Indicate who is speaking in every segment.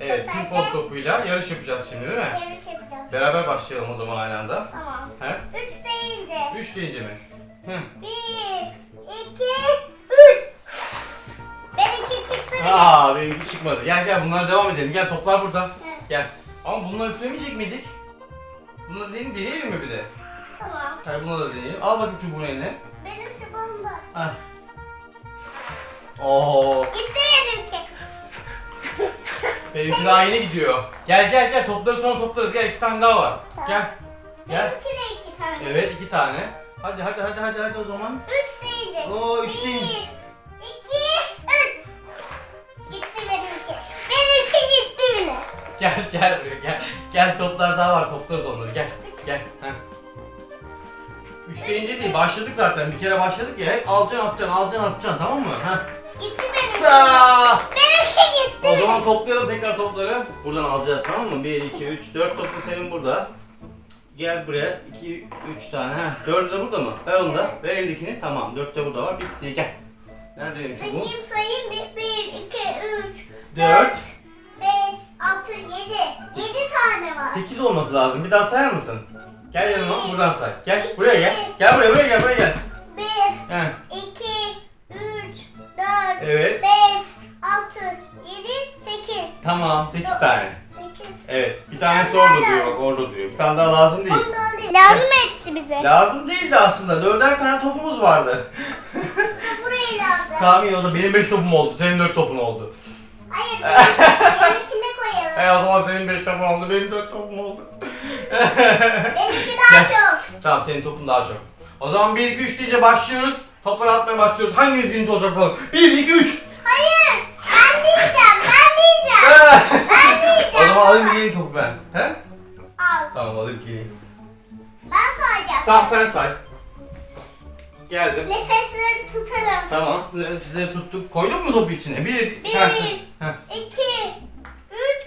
Speaker 1: Evet,
Speaker 2: sefer
Speaker 1: ping pong topuyla yarış yapacağız şimdi değil mi?
Speaker 2: yarış yapacağız.
Speaker 1: Beraber başlayalım o zaman aynı anda.
Speaker 2: Tamam.
Speaker 1: He?
Speaker 2: Üç deyince.
Speaker 1: Üç deyince mi? Hı.
Speaker 2: Bir, iki, üç. Benimki çıktı bile.
Speaker 1: Aa benimki çıkmadı. Gel gel bunlara devam edelim. Gel toplar burada. Gel. Ama bunları üflemeyecek miydik? Bunları deneyelim, deneyelim mi bir de?
Speaker 2: Tamam.
Speaker 1: Hadi buna da deneyelim. Al bakayım çubuğun eline.
Speaker 2: Benim çubuğum da.
Speaker 1: Ah. Oo.
Speaker 2: Gitti benimki.
Speaker 1: Benimki daha yeni gidiyor. Gel gel gel topları sonra toplarız. Gel iki tane daha var.
Speaker 2: Tamam.
Speaker 1: Gel. Gel.
Speaker 2: Benimki de iki tane.
Speaker 1: Evet iki tane. Hadi hadi hadi hadi hadi o zaman.
Speaker 2: Üç deyince.
Speaker 1: Oo, üç
Speaker 2: Bir,
Speaker 1: deyince.
Speaker 2: iki, üç. Gitti benimki. Benimki gitti bile.
Speaker 1: Gel gel buraya gel. Gel toplar daha var toplarız onları gel. Gel. Heh. Üç deyince değil başladık zaten bir kere başladık ya hep alacaksın atacaksın alacaksın atacaksın tamam mı? Heh.
Speaker 2: Gitti benimki.
Speaker 1: Aa! O zaman toplayalım tekrar topları. Buradan alacağız tamam mı? 1, 2, 3, 4 topu senin burada. Gel buraya. 2, 3 tane. Heh. 4'ü de burada mı? Ver onu da. Ver elindekini. Tamam. 4 de burada var. Bitti. Gel. Nerede benim çubuğum?
Speaker 2: Bakayım sayayım. Bir, bir, iki, üç,
Speaker 1: 4.
Speaker 2: beş, altı, yedi. Yedi tane var.
Speaker 1: 8 olması lazım. Bir daha sayar mısın? Gel yanıma buradan say. Gel buraya gel. Gel buraya buraya gel buraya gel.
Speaker 2: Bir,
Speaker 1: Heh.
Speaker 2: iki, üç, dört,
Speaker 1: Evet.
Speaker 2: beş, altı, yedi, sekiz.
Speaker 1: Tamam 8 tane.
Speaker 2: Sekiz.
Speaker 1: Evet. Bir tanesi orada duruyor bak orada duruyor. Bir tane daha lazım değil.
Speaker 2: Lazım hepsi bize.
Speaker 1: Lazım değildi aslında. Dörder tane topumuz vardı.
Speaker 2: Burayı lazım.
Speaker 1: Tamam iyi o da benim 5 topum oldu. Senin 4 topun oldu.
Speaker 2: Hayır, benim- benimkine koyalım.
Speaker 1: E o zaman senin 5 topun oldu. Benim 4 topum oldu.
Speaker 2: Benimki daha
Speaker 1: Gel.
Speaker 2: çok.
Speaker 1: Tamam senin topun daha çok. O zaman 1 2 3 deyince başlıyoruz. Topları atmaya başlıyoruz. Hangimiz birinci olacak bakalım. 1 2 3.
Speaker 2: Hayır, ben diyeceğim. Ben diyeceğim.
Speaker 1: o zaman alayım topu ben. He?
Speaker 2: Al,
Speaker 1: Tamam alayım geleyim.
Speaker 2: ben sayacağım.
Speaker 1: Tamam sen say. Geldim.
Speaker 2: Nefesleri tutarım.
Speaker 1: Tamam. Size tuttuk. Koydun mu topu içine? 1
Speaker 2: Bir.
Speaker 1: sen say. Heh.
Speaker 2: İki, üç.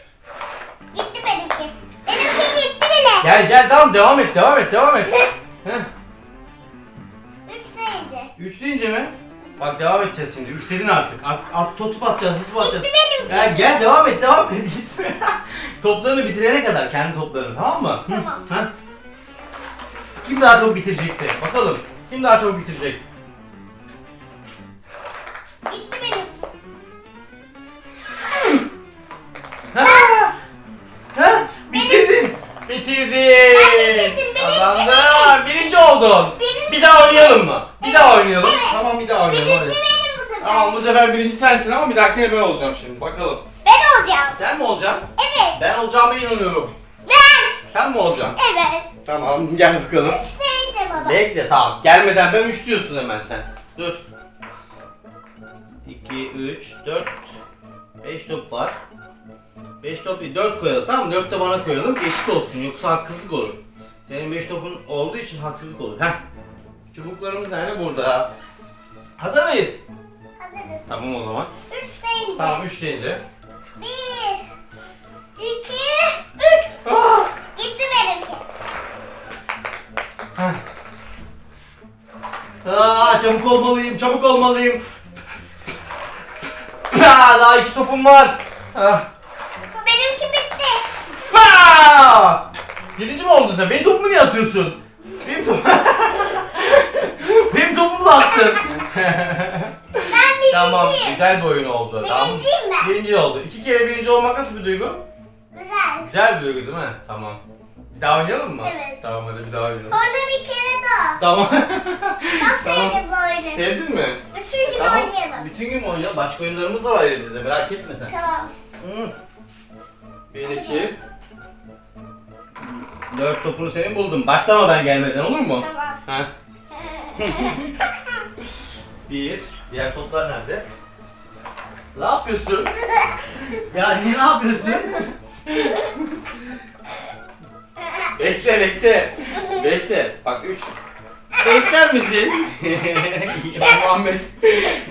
Speaker 2: Gitti benimki. Benimki gitti bile.
Speaker 1: Gel gel tamam devam et devam et devam et. Heh.
Speaker 2: Üç deyince.
Speaker 1: 3 deyince mi? Bak devam edeceğiz şimdi. 3 dedin artık. Artık at tutup atacağız, tutup atacağız.
Speaker 2: Gitti.
Speaker 1: Ya gel devam et, devam et. Gitme. toplarını bitirene kadar kendi toplarını tamam mı?
Speaker 2: Tamam.
Speaker 1: Ha? Kim daha çok bitirecekse. Bakalım. Kim daha çok bitirecek?
Speaker 2: Gitti benimki.
Speaker 1: Ha? Ha? Bitirdin. Bitirdin.
Speaker 2: Ben bitirdim, birinci
Speaker 1: Kazandın. Birinci oldun.
Speaker 2: Birinci
Speaker 1: Bir daha oynayalım mı? Bir daha oynayalım.
Speaker 2: evet.
Speaker 1: Tamam bir daha oynayalım.
Speaker 2: Birinci
Speaker 1: hadi.
Speaker 2: Benim bu sefer.
Speaker 1: Birinci sensin ama bir dahakine ben olacağım şimdi. Bakalım.
Speaker 2: Ben olacağım.
Speaker 1: Sen mi olacaksın?
Speaker 2: Evet.
Speaker 1: Ben olacağıma inanıyorum.
Speaker 2: Ben.
Speaker 1: Sen mi olacaksın?
Speaker 2: Evet.
Speaker 1: Tamam gel bakalım.
Speaker 2: Üç deyince baba.
Speaker 1: Bekle tamam. Gelmeden ben 3 diyorsun hemen sen. Dur. 2, 3, 4, 5 top var. 5 top değil 4 koyalım tamam mı? 4 de bana koyalım eşit olsun yoksa haksızlık olur. Senin 5 topun olduğu için haksızlık olur. Heh. Çubuklarımız nerede? Burada. Hazır mıyız? Tamam o zaman.
Speaker 2: Üç deyince.
Speaker 1: Tamam 3 deyince.
Speaker 2: Bir. iki, Üç.
Speaker 1: Ah!
Speaker 2: Gitti benimki.
Speaker 1: Heh. Aa, çabuk olmalıyım, çabuk olmalıyım. Aa, daha iki topum var. Ah.
Speaker 2: Benimki bitti.
Speaker 1: Aa! Birinci mi oldun sen? Benim topumu niye atıyorsun? Benim top... Benim topumu da attın.
Speaker 2: Ben birinciyim.
Speaker 1: tamam, güzel bir oyun oldu. Tamam.
Speaker 2: Birinciyim ben.
Speaker 1: Birinci oldu. İki kere birinci olmak nasıl bir duygu?
Speaker 2: Güzel.
Speaker 1: Güzel bir duygu değil mi? Tamam. Bir daha oynayalım mı?
Speaker 2: Evet.
Speaker 1: Tamam hadi bir daha oynayalım.
Speaker 2: Sonra bir kere daha.
Speaker 1: Tamam.
Speaker 2: Çok
Speaker 1: Tamam.
Speaker 2: sevdim bu oyunu.
Speaker 1: Sevdin mi?
Speaker 2: Bütün gün
Speaker 1: Tamam.
Speaker 2: oynayalım.
Speaker 1: Bütün gün mü oynayalım? Başka oyunlarımız da var elimizde merak etme sen.
Speaker 2: Tamam.
Speaker 1: Hı. Bir iki. Dört topunu senin buldum. Başlama ben gelmeden olur mu?
Speaker 2: Tamam.
Speaker 1: Ha. Bir. Diğer toplar nerede? Ne yapıyorsun? ya niye ne yapıyorsun? bekle bekle. Bekle. Bak üç. Bekler misin? ya Muhammed.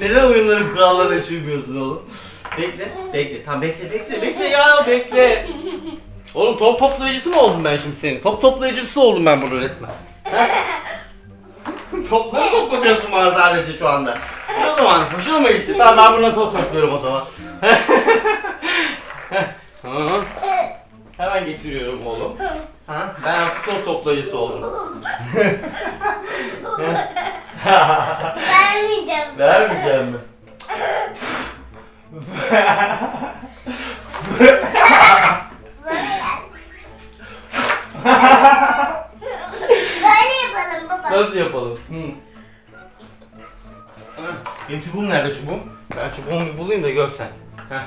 Speaker 1: Neden oyunların kurallarına hiç uymuyorsun oğlum? Bekle. Bekle. Tamam bekle bekle bekle ya bekle. Oğlum top toplayıcısı mı oldum ben şimdi senin? Top toplayıcısı oldum ben burada resmen. Topları toplatıyorsun bana sadece şu anda. E o zaman hoşuna mı gitti? Tamam ben buradan top topluyorum o zaman. Hı. Hemen getiriyorum oğlum. Ha? Ben top toplayıcısı oldum.
Speaker 2: Vermeyeceğim.
Speaker 1: Vermeyeceğim mi?
Speaker 2: Sana gel.
Speaker 1: Nasıl yapalım? Hı. Hı. Benim çubuğum nerede çubuğum? Ben çubuğumu bir bulayım da görsen. Heh.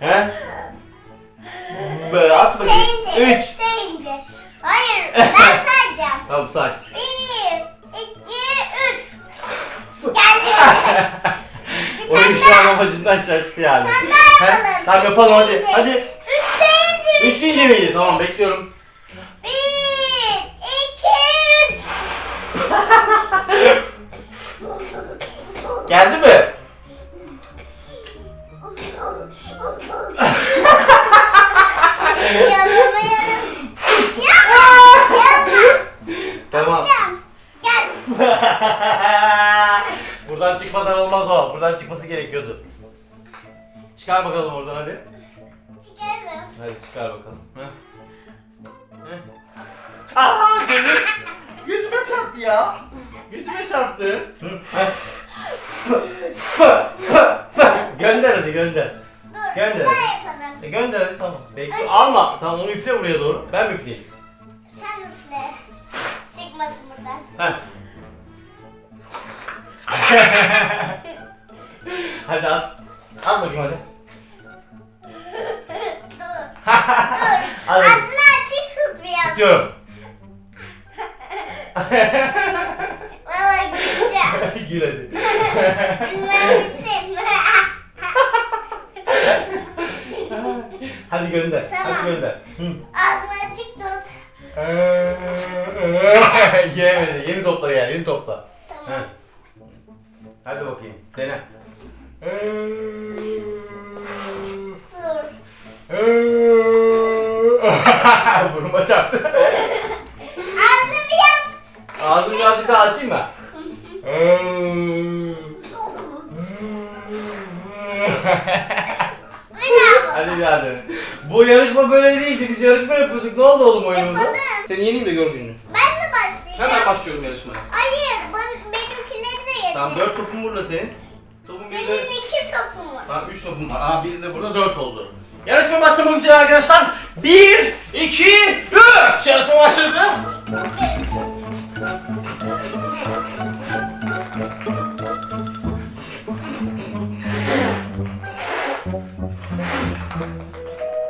Speaker 1: He? Böyle at bakayım.
Speaker 2: Deyince.
Speaker 1: Üç.
Speaker 2: Deyince. Hayır ben sayacağım.
Speaker 1: Tamam say.
Speaker 2: Bir, iki, üç. Geldi. Bir
Speaker 1: Oyun
Speaker 2: tane
Speaker 1: şu an
Speaker 2: daha.
Speaker 1: amacından şaştı yani.
Speaker 2: Daha
Speaker 1: He? Tamam yapalım hadi. Hadi.
Speaker 2: Üç deyince.
Speaker 1: Üç deyince miydi? Tamam bekliyorum.
Speaker 2: Bir, iki, üç.
Speaker 1: Geldi mi?
Speaker 2: Yapamayalım. Yapma. Yapma.
Speaker 1: Tamam.
Speaker 2: Can, Gel.
Speaker 1: Buradan çıkmadan olmaz o. Buradan çıkması gerekiyordu. Çıkar bakalım oradan hadi.
Speaker 2: Çıkarım.
Speaker 1: Hadi çıkar bakalım. Heh. Heh. Aa gözüm. Yüzüme çarptı ya. Yüzüme çarptı. Heh. gönder hadi gönder.
Speaker 2: Dur. Daha yapalım.
Speaker 1: E, gönder hadi tamam. Bekle.
Speaker 2: Önce-
Speaker 1: Alma. Tamam onu üfle buraya doğru. Ben mi üfleyeyim?
Speaker 2: Sen üfle. Çıkmasın buradan.
Speaker 1: Heh. hadi at. At bakayım hadi.
Speaker 2: Dur.
Speaker 1: Hadi.
Speaker 2: Ağzını açık tut biraz.
Speaker 1: Tutuyorum.
Speaker 2: Baba gideceğim.
Speaker 1: Gül hadi.
Speaker 2: İçin.
Speaker 1: Hadi gönder.
Speaker 2: Tamam.
Speaker 1: Hadi gönder. Hı.
Speaker 2: Ağzını açık tut.
Speaker 1: Giremedi. Yeni topla gel. Yeni topla.
Speaker 2: Tamam.
Speaker 1: Heh. Hadi bakayım. Dene.
Speaker 2: Dur.
Speaker 1: Burnuma çarptı.
Speaker 2: Ağzını biraz.
Speaker 1: Ağzını birazcık daha açayım mı? Hadi bir daha. Bu yarışma böyle değildi. Biz yarışma yapıyorduk. Ne oldu oğlum oyunumuzda?
Speaker 2: Yapalım.
Speaker 1: Seni yeneyim de gör gününü.
Speaker 2: Ben de başlayacağım.
Speaker 1: Hemen başlıyorum yarışmaya.
Speaker 2: Hayır, ben, benimkileri de getir.
Speaker 1: Tamam dört topun burada senin. Topun
Speaker 2: Senin
Speaker 1: de...
Speaker 2: iki topun var.
Speaker 1: Tamam üç topum var. Aa biri de burada dört oldu. Yarışma başlamak üzere arkadaşlar. Bir, iki, üç. Yarışma başladı.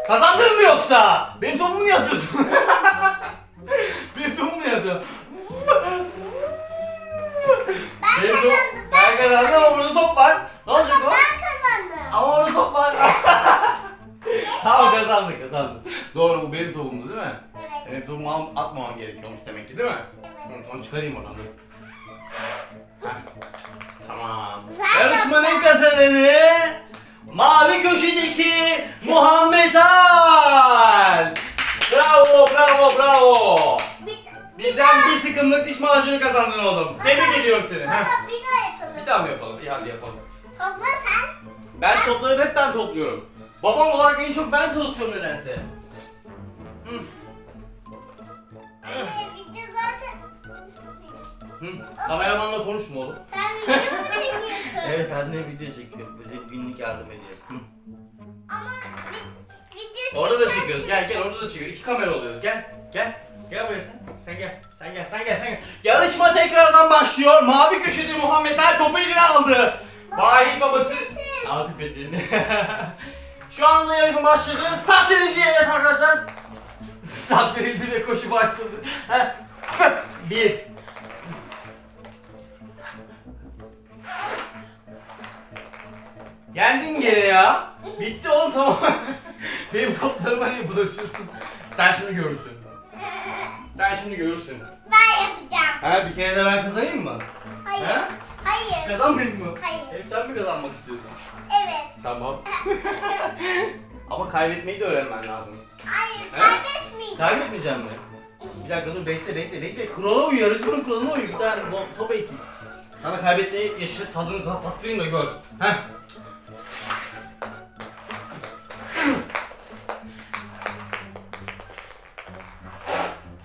Speaker 1: Kazandın mı yoksa? Benim topumu mu yatıyorsun? Benim topumu mu yatıyor?
Speaker 2: Ben
Speaker 1: Benim top...
Speaker 2: kazandım.
Speaker 1: Ben kazandım ama burada top kazandık kazandık. Doğru bu benim topumdu değil mi?
Speaker 2: Evet.
Speaker 1: Benim topumu al- atmaman gerekiyormuş demek ki değil mi?
Speaker 2: Evet.
Speaker 1: Onu çıkarayım oradan dur. Heh. Tamam.
Speaker 2: Zaten-
Speaker 1: Yarışmanın kazananı mavi köşedeki Muhammed Al. Bravo bravo bravo.
Speaker 2: Bir,
Speaker 1: Bizden bir sıkımlık diş macunu kazandın oğlum. Tebrik ediyorum seni.
Speaker 2: baba
Speaker 1: Heh.
Speaker 2: bir daha yapalım.
Speaker 1: Bir daha mı yapalım? İyi hadi yapalım.
Speaker 2: Topla sen.
Speaker 1: Ben toplarım hep ben topluyorum. Babam olarak en çok ben çalışıyorum nedense. Hı.
Speaker 2: Anne video zaten.
Speaker 1: Hı. Kameramanla konuşma oğlum.
Speaker 2: Sen video mu çekiyorsun?
Speaker 1: Evet anne video çekiyor. Bize günlük yardım ediyor. Hı.
Speaker 2: Ama vi- video
Speaker 1: Orada da çekiyoruz. Gel gel orada da çekiyoruz. İki kamera oluyoruz. Gel. Gel. Gel buraya sen. Sen gel. Sen gel. Sen gel. Sen gel. Yarışma tekrardan başlıyor. Mavi köşede Muhammed Ali topu eline aldı. Vahit babası. Al pipetini. Şu anda yarışma başladı. Start verildi evet arkadaşlar. Start verildi ve koşu başladı. Bir. Geldin geri ya. Bitti oğlum tamam. Benim toplarıma niye bulaşıyorsun? Sen şimdi görürsün. Sen şimdi görürsün.
Speaker 2: Ben yapacağım.
Speaker 1: Ha bir kere de ben kazanayım mı?
Speaker 2: Hayır.
Speaker 1: Ha?
Speaker 2: Hayır.
Speaker 1: Kazanmayayım mı?
Speaker 2: Hayır.
Speaker 1: Hep sen mi kazanmak istiyorsun? Tamam. Ama kaybetmeyi de öğrenmen lazım.
Speaker 2: Hayır
Speaker 1: Ha?
Speaker 2: kaybetmeyeceğim.
Speaker 1: Kaybetmeyeceğim mi? Bir dakika dur bekle bekle bekle. Kurala uyu yarışmanın kuralına uyu. Bir tane bo- top eksik. Sana kaybetme yaşı tadını tat tattırayım da gör. Heh.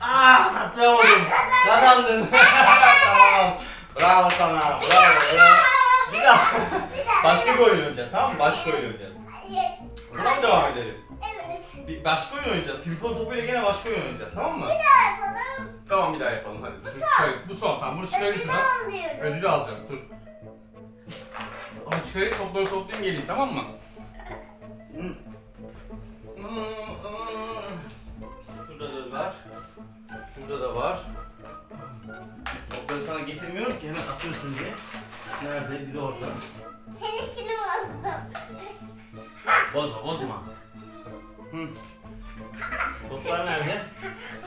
Speaker 1: Ah tattıramadım. Kazandın. tamam. Bravo sana. Bravo. bravo. Bir daha. Başka bir oyun oynayacağız tamam mı? Başka oyun oynayacağız. Buradan devam edelim?
Speaker 2: Evet.
Speaker 1: Bir başka oyun oynayacağız. Pimpon topuyla gene başka oyun oynayacağız tamam mı?
Speaker 2: Bir daha yapalım.
Speaker 1: Tamam bir daha yapalım hadi. Bu
Speaker 2: son.
Speaker 1: Bu son tamam bunu
Speaker 2: Ödülü
Speaker 1: çıkarırsın ha.
Speaker 2: alıyorum.
Speaker 1: Ödülü alacağım dur. Ama çıkarayım topları toplayayım geleyim tamam mı? Şurada da var. Şurada da var. Topları sana getirmiyorum ki hemen atıyorsun diye. Nerede? Bir de orada. Bozma bozma. Hı. Toplar nerede?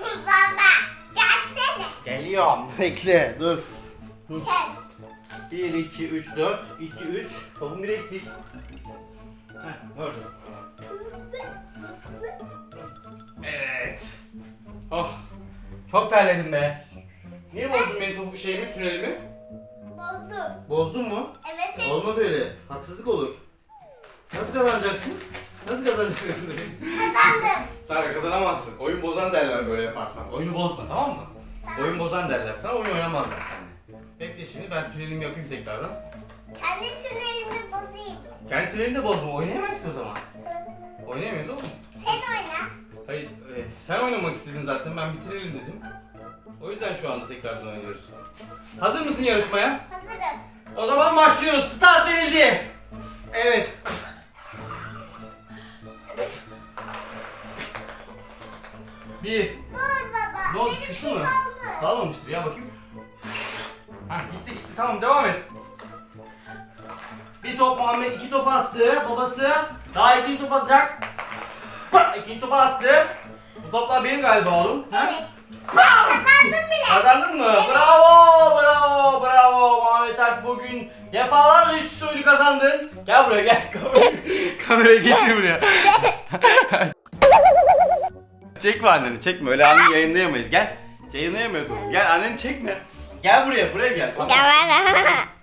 Speaker 2: Baba gelsene.
Speaker 1: Geliyorum. Bekle dur.
Speaker 2: Çek.
Speaker 1: 1, 2, 3, 4, 2, 3. Topun bir eksik. Heh, orada. Evet. Oh. Çok terledim be. Niye bozdun benim topu şeyimi, tünelimi?
Speaker 2: Bozdum.
Speaker 1: Bozdun mu?
Speaker 2: Evet
Speaker 1: Olmaz öyle. Haksızlık olur. Nasıl kazanacaksın? Nasıl kazanacaksın?
Speaker 2: kazandım.
Speaker 1: Sen kazanamazsın. Oyun bozan derler böyle yaparsan. Oyunu bozma tamam mı? Oyun bozan derler sana, oyun oynamazlar seninle. Bekle şimdi ben tünelimi yapayım tekrardan.
Speaker 2: Kendi tünelimi bozayım.
Speaker 1: Kendi tünelini de bozma, oynayamayız ki o zaman. Oynayamayız oğlum.
Speaker 2: Sen oyna.
Speaker 1: Hayır, e, sen oynamak istedin zaten, ben bitirelim dedim. O yüzden şu anda tekrardan oynuyoruz. Hazır mısın yarışmaya?
Speaker 2: Hazırım.
Speaker 1: O zaman başlıyoruz. Start verildi. Evet. Bir.
Speaker 2: Dur baba.
Speaker 1: Ne oldu, sıkıştı mı?
Speaker 2: kaldı.
Speaker 1: Kalmamıştır ya bakayım. Ha gitti gitti tamam devam et. Bir top Muhammed iki top attı babası. Daha ikinci top atacak. İkinci topu attı. Bu toplar benim galiba oğlum. Ha?
Speaker 2: Evet. Kazandım bile.
Speaker 1: Kazandın mı? Bravo, bravo, bravo. Muhammed Alp bugün defalarca üst üste oyunu kazandın. Gel buraya gel. Kamerayı getir buraya. çekme anneni, çekme. Öyle anneni yayınlayamayız. Gel. Yayınlayamayız onu. Gel anneni çekme. Gel buraya, buraya gel. Tamam.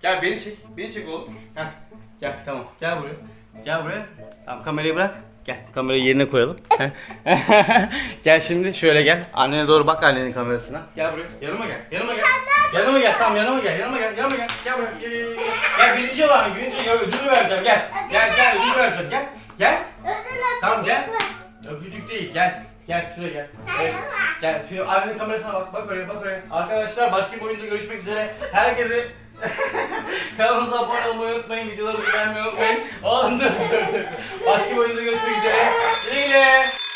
Speaker 1: Gel beni çek. Beni çek oğlum. Heh. Gel tamam. Gel buraya. Gel buraya. Tamam kamerayı bırak. Gel kamerayı yerine koyalım. Gel şimdi şöyle gel. Annene doğru bak annenin kamerasına. Gel buraya. Yanıma gel. Yanıma gel. Yanıma gel. Tamam yanıma gel. Yanıma gel. Yanıma gel. Gel buraya. Gel, gel, gel. Gel birinci olan birinci ya ödülü vereceğim. Gel. Gel gel ödülü vereceğim. Gel. Gel. Tamam gel.
Speaker 2: Öpücük
Speaker 1: değil. Gel. Gel şuraya gel. Evet. Gel şu annenin kamerasına bak. Bak oraya bak oraya. Arkadaşlar başka bir oyunda görüşmek üzere. Herkese kanalımıza abone olmayı unutmayın. Videolarımızı beğenmeyi unutmayın. Oğlum dur dur dur. Başka bir oyunda görüşmek üzere. Güle güle.